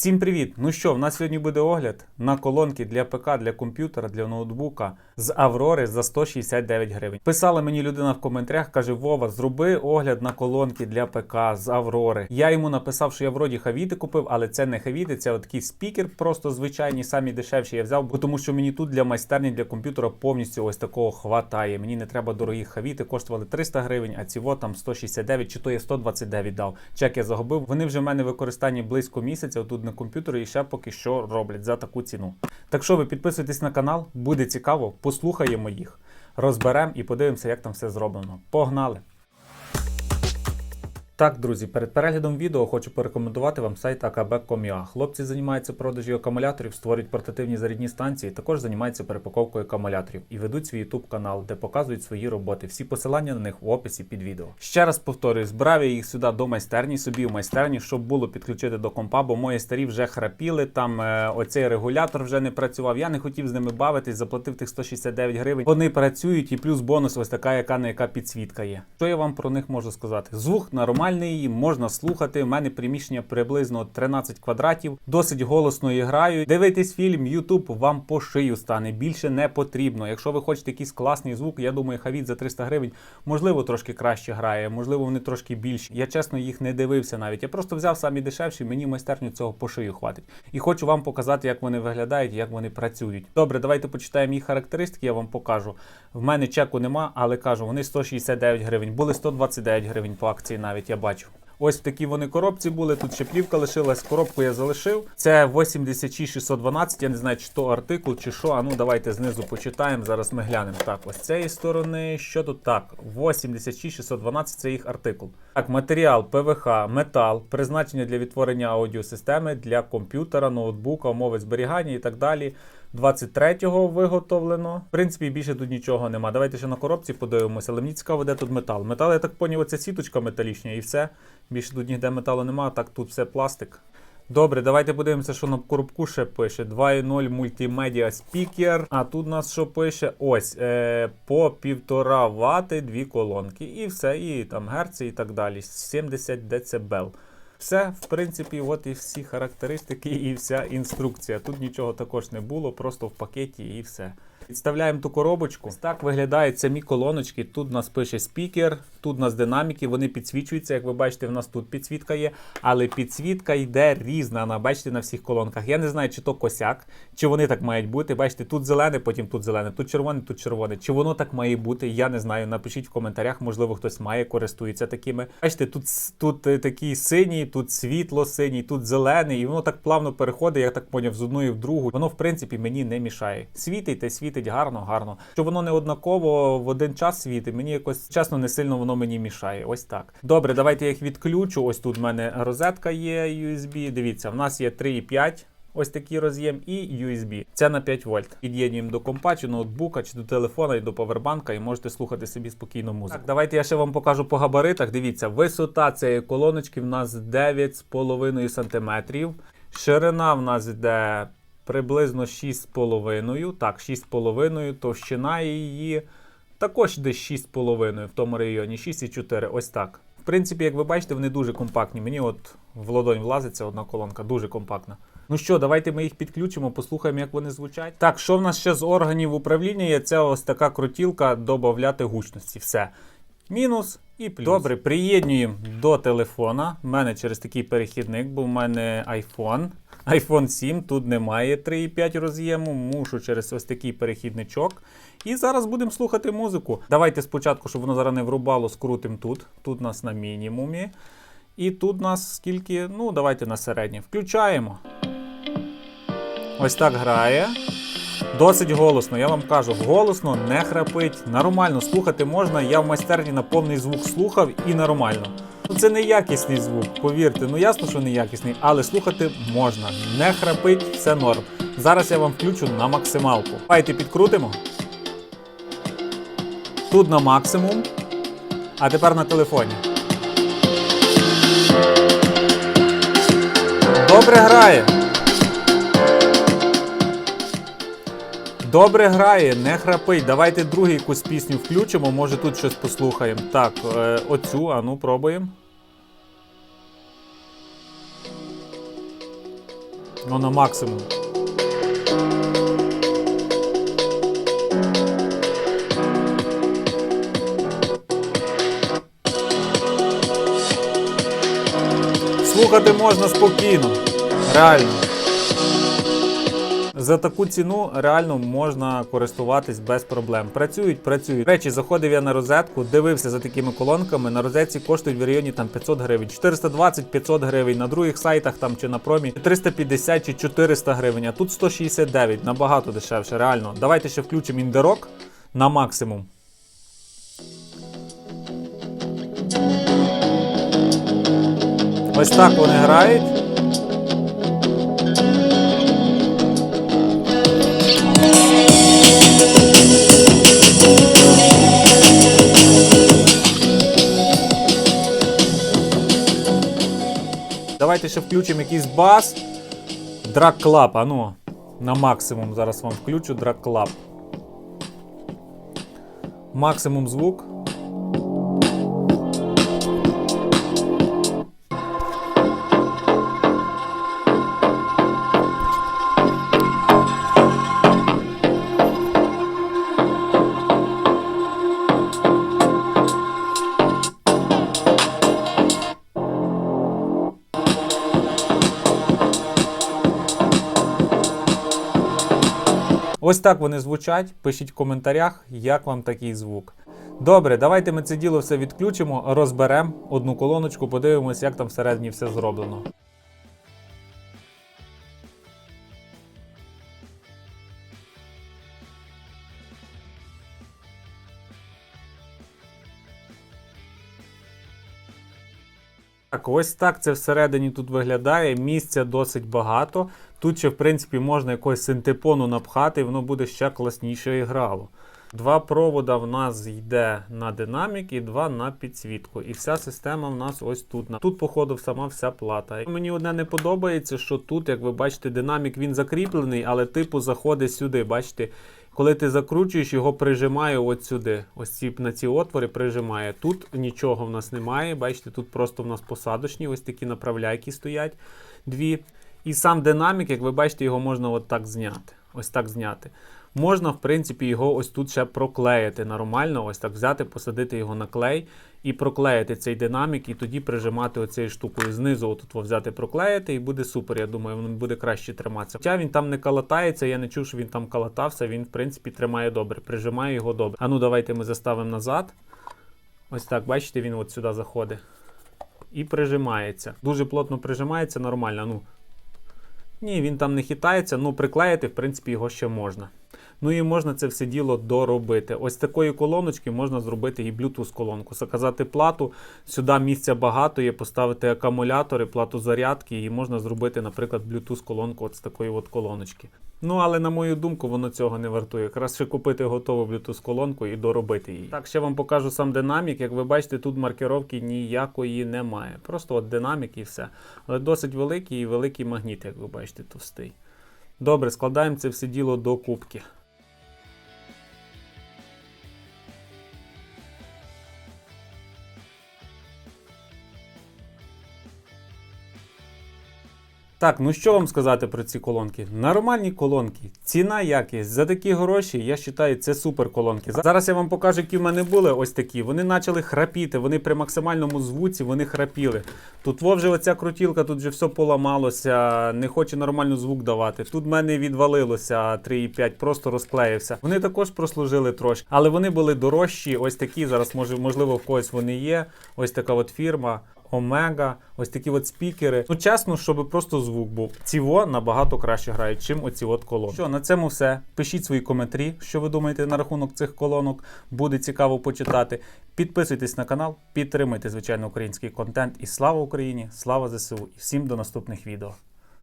Всім привіт! Ну що, в нас сьогодні буде огляд на колонки для ПК, для комп'ютера, для ноутбука з Аврори за 169 гривень. Писала мені людина в коментарях, каже: Вова, зроби огляд на колонки для ПК з Аврори. Я йому написав, що я вроді хавіти купив, але це не хавіти, це такий спікер, просто звичайні, самі дешевші я взяв, бо тому що мені тут для майстерні для комп'ютера повністю ось такого хватає. Мені не треба дорогі хавіти, коштували 300 гривень, а ці там 169, чи то я 129 дав. Чек я загубив. Вони вже в мене в використанні близько місяця тут на комп'ютери і ще поки що роблять за таку ціну. Так що ви підписуйтесь на канал, буде цікаво, послухаємо їх, розберемо і подивимося, як там все зроблено. Погнали! Так, друзі, перед переглядом відео хочу порекомендувати вам сайт akb.com.ua. Хлопці займаються продажі акумуляторів, створюють портативні зарядні станції, також займаються перепаковкою акумуляторів і ведуть свій YouTube канал, де показують свої роботи. Всі посилання на них в описі під відео. Ще раз повторюю, збирав я їх сюди до майстерні, собі в майстерні, щоб було підключити до компа, бо мої старі вже храпіли. Там е, оцей регулятор вже не працював. Я не хотів з ними бавитись, заплатив тих 169 гривень. Вони працюють і плюс бонус, ось така, яка не яка підсвітка є. Що я вам про них можу сказати? Звук нормальний, можна слухати. У мене приміщення приблизно 13 квадратів. Досить голосно і граю. Дивитись фільм, YouTube вам по шию стане. Більше не потрібно. Якщо ви хочете якийсь класний звук, я думаю, хавіт за 300 гривень, можливо, трошки краще грає, можливо, вони трошки більші. Я чесно їх не дивився навіть. Я просто взяв самі дешевші, мені в майстерню цього по шию хватить. І хочу вам показати, як вони виглядають, як вони працюють. Добре, давайте почитаємо їх характеристики, я вам покажу. В мене чеку нема, але кажу, вони 169 гривень, були 129 гривень по акції навіть я бачу. Ось в такій вони коробці були. Тут ще плівка лишилась. Коробку я залишив. Це 86612. Я не знаю, чи то артикул, чи що. А ну давайте знизу почитаємо. Зараз ми глянемо. Так, ось з цієї сторони. Що тут так? 86612 це їх артикул. Так, матеріал ПВХ, метал, призначення для відтворення аудіосистеми для комп'ютера, ноутбука, умови зберігання і так далі. 23-го виготовлено. В принципі, більше тут нічого нема. Давайте ще на коробці подивимося, але мені цікаво, де тут метал. Метал, я так поняв, це сіточка металічна і все. Більше тут ніде металу нема, так тут все пластик. Добре, давайте подивимося, що на коробку ще пише. 2.0 мультимедіа спікер. А тут у нас що пише? Ось е, по 1,5 Вт дві колонки. І все, і там герці і так далі. 70 дБ. Все, в принципі, от і всі характеристики, і вся інструкція. Тут нічого також не було, просто в пакеті і все. Відставляємо ту коробочку. Ось так виглядають самі колоночки. Тут у нас пише спікер, тут у нас динаміки, вони підсвічуються. Як ви бачите, в нас тут підсвітка є, але підсвітка йде різна. На бачите на всіх колонках. Я не знаю, чи то косяк, чи вони так мають бути. Бачите, тут зелене, потім тут зелене, тут червоне, тут червоне. Чи воно так має бути? Я не знаю. Напишіть в коментарях, можливо, хтось має, користується такими. Бачите, тут тут е, такий синій, тут світло синій, тут зелений, і воно так плавно переходить, я так поняв, з одної в другу. Воно, в принципі, мені не мішає. Світить та світить гарно, гарно. Що воно не однаково в один час світить, мені якось чесно не сильно воно мені мішає. Ось так. Добре, давайте я їх відключу. Ось тут в мене розетка є USB. Дивіться, в нас є 3,5. Ось такий роз'єм і USB. Це на 5 вольт. Під'єднуємо до компа, чи ноутбука, чи до телефона, і до повербанка, і можете слухати собі спокійно музику. Так, давайте я ще вам покажу по габаритах. Дивіться, висота цієї колоночки в нас 9,5 см. Ширина в нас йде приблизно 6,5. Так, 6,5, товщина її також десь 6,5 в тому районі, 6,4. Ось так. В принципі, як ви бачите, вони дуже компактні. Мені от в ладонь влазиться одна колонка, дуже компактна. Ну що, давайте ми їх підключимо, послухаємо, як вони звучать. Так, що в нас ще з органів управління є? Це ось така крутілка додати гучності. Все. Мінус і плюс. Добре, приєднуємо до телефона. У мене через такий перехідник, бо в мене iPhone. iPhone 7, тут немає 3,5 роз'єму, мушу через ось такий перехідничок. І зараз будемо слухати музику. Давайте спочатку, щоб воно зараз не врубало, скрутимо тут. Тут нас на мінімумі. І тут нас скільки, ну, давайте на середнє. Включаємо. Ось так грає. Досить голосно, я вам кажу, голосно, не храпить, нормально слухати можна. Я в майстерні на повний звук слухав і нормально. Ну це не якісний звук, повірте. Ну ясно, що не якісний, але слухати можна. Не храпить, все норм. Зараз я вам включу на максималку. Давайте підкрутимо. Тут на максимум. А тепер на телефоні. Добре грає. Добре грає, не храпить. Давайте другу якусь пісню включимо, може тут щось послухаємо. Так, е, оцю, а ну пробуємо. Ну, на максимум. Слухати можна спокійно. Реально. За таку ціну реально можна користуватись без проблем. Працюють, працюють. Речі, заходив я на розетку, дивився за такими колонками. На розетці коштують в районі там 500 гривень, 420-500 гривень. На других сайтах там чи на промі 350 чи 400 гривень. А тут 169, набагато дешевше. Реально. Давайте ще включимо індерок на максимум. Ось так вони грають. Давайте ще включимо якийсь бас. Drag Club, а ну, на максимум зараз вам включу Club. Максимум звук. Ось так вони звучать. Пишіть в коментарях, як вам такий звук. Добре, давайте ми це діло все відключимо, розберемо одну колоночку, подивимось, як там всередині все зроблено. Так, ось так це всередині тут виглядає. Місця досить багато. Тут ще, в принципі, можна якогось синтепону напхати, і воно буде ще класніше грало. Два провода в нас йде на динамік і два на підсвітку. І вся система в нас ось тут. Тут, походу, сама вся плата. Мені одне не подобається, що тут, як ви бачите, динамік він закріплений, але типу заходить сюди. Бачите, коли ти закручуєш, його прижимає от сюди. Ось ці на ці отвори прижимає. Тут нічого в нас немає. Бачите, тут просто в нас посадочні, ось такі направляйки стоять. Дві. І сам динамік, як ви бачите, його можна от так зняти. Ось так зняти. Можна, в принципі, його ось тут ще проклеїти нормально, ось так взяти, посадити його на клей і проклеїти цей динамік, і тоді прижимати оцією штукою знизу, отут взяти, проклеїти, і буде супер. Я думаю, він буде краще триматися. Хоча він там не калатається, я не чув, що він там калатався, він, в принципі, тримає добре, прижимає його добре. А ну давайте ми заставимо назад. Ось так, бачите, він от сюди заходить. І прижимається. Дуже плотно прижимається, нормально. Ну, ні, він там не хитається, ну приклеїти, в принципі, його ще можна. Ну і можна це все діло доробити. Ось такої колоночки можна зробити і Bluetooth колонку. Заказати плату, сюди місця багато є, поставити акумулятори, плату зарядки, і можна зробити, наприклад, Bluetooth колонку от з такої от колоночки. Ну, але на мою думку, воно цього не вартує. Краще купити готову Bluetooth колонку і доробити її. Так, ще вам покажу сам динамік. Як ви бачите, тут маркировки ніякої немає. Просто от динамік і все. Але досить великий і великий магніт, як ви бачите, товстий. Добре, складаємо це все діло до кубки. Так, ну що вам сказати про ці колонки? Нормальні колонки, ціна, якість. За такі гроші, я вважаю, це супер колонки. Зараз я вам покажу, які в мене були ось такі. Вони почали храпіти, вони при максимальному звуці вони храпіли. Тут во вже оця крутілка, тут вже все поламалося, не хоче нормально звук давати. Тут в мене відвалилося 3,5, просто розклеївся. Вони також прослужили трошки, але вони були дорожчі. Ось такі. Зараз може, можливо, в когось вони є. Ось така от фірма. Омега, ось такі от спікери. Ну, чесно, щоб просто звук був. Ціво набагато краще грають, чим оці от колонки. Що, на цьому все. Пишіть свої коментарі, що ви думаєте на рахунок цих колонок. Буде цікаво почитати. Підписуйтесь на канал, підтримуйте, звичайно, український контент. І слава Україні! Слава ЗСУ! І всім до наступних відео.